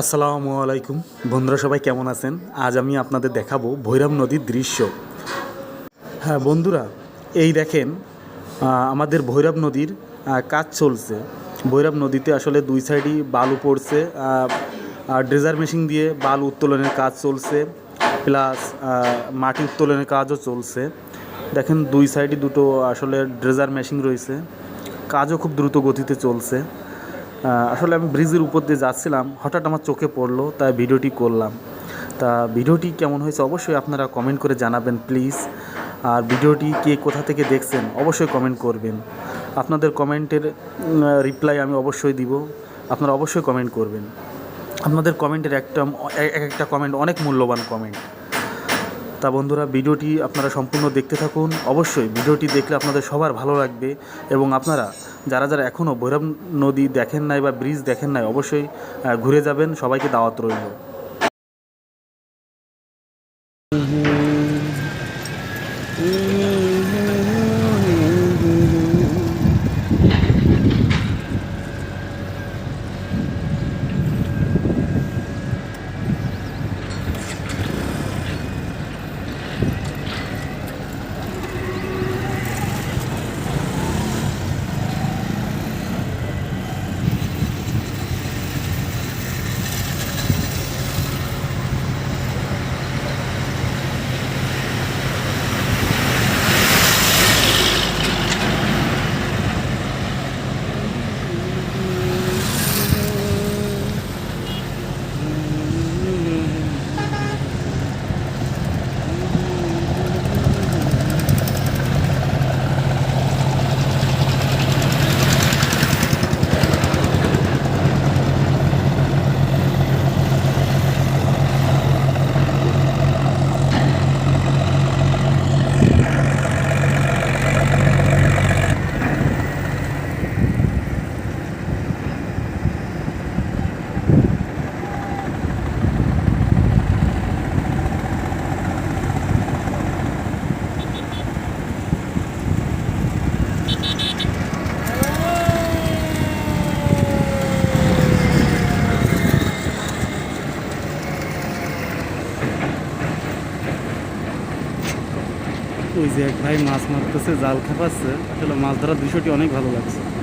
আসসালামু আলাইকুম। বন্ধুরা, সবাই কেমন আছেন? আজ আমি আপনাদের দেখাবো ভৈরব নদীর দৃশ্য। হ্যাঁ বন্ধুরা, এই দেখেন আমাদের ভৈরব নদীর কাজ চলছে। ভৈরব নদীতে আসলে দুই সাইডই বালু পড়ছে আর ড্রেজার মেশিন দিয়ে বালু উত্তোলনের কাজ চলছে, প্লাস মাটি উত্তোলনের কাজও চলছে। দেখেন, দুই সাইডে দুটো আসলে ড্রেজার মেশিন রয়েছে। কাজও খুব দ্রুত গতিতে চলছে। আসলে আমি ব্রিজের উপর দিয়ে যাচ্ছিলাম, হঠাৎ আমার চোখে পড়ল, তাই ভিডিওটি করলাম। তা ভিডিওটি কেমন হয়েছে অবশ্যই আপনারা কমেন্ট করে জানাবেন প্লিজ আর ভিডিওটি কে কোথা থেকে দেখছেন, অবশ্যই কমেন্ট করবেন। আপনাদের কমেন্টের রিপ্লাই আমি অবশ্যই দিব, আপনারা অবশ্যই কমেন্ট করবেন। আপনাদের কমেন্টের একটা, এক এক, একটা কমেন্ট অনেক মূল্যবান কমেন্ট তা বন্ধুরা, ভিডিওটি আপনারা সম্পূর্ণ দেখতে থাকুন। অবশ্যই ভিডিওটি দেখলে আপনাদের সবার ভালো লাগবে এবং আপনারা যারা যারা এখনও ভৈরব নদী দেখেন নাই বা ব্রিজ দেখেন নাই, অবশ্যই ঘুরে যাবেন। সবাইকে দাওয়াত রইল। ওই যে এক ভাই মাছ মারতেছে, জাল খেপাচ্ছে। আসলে মাছ ধরার দৃশ্যটি অনেক ভালো লাগছে।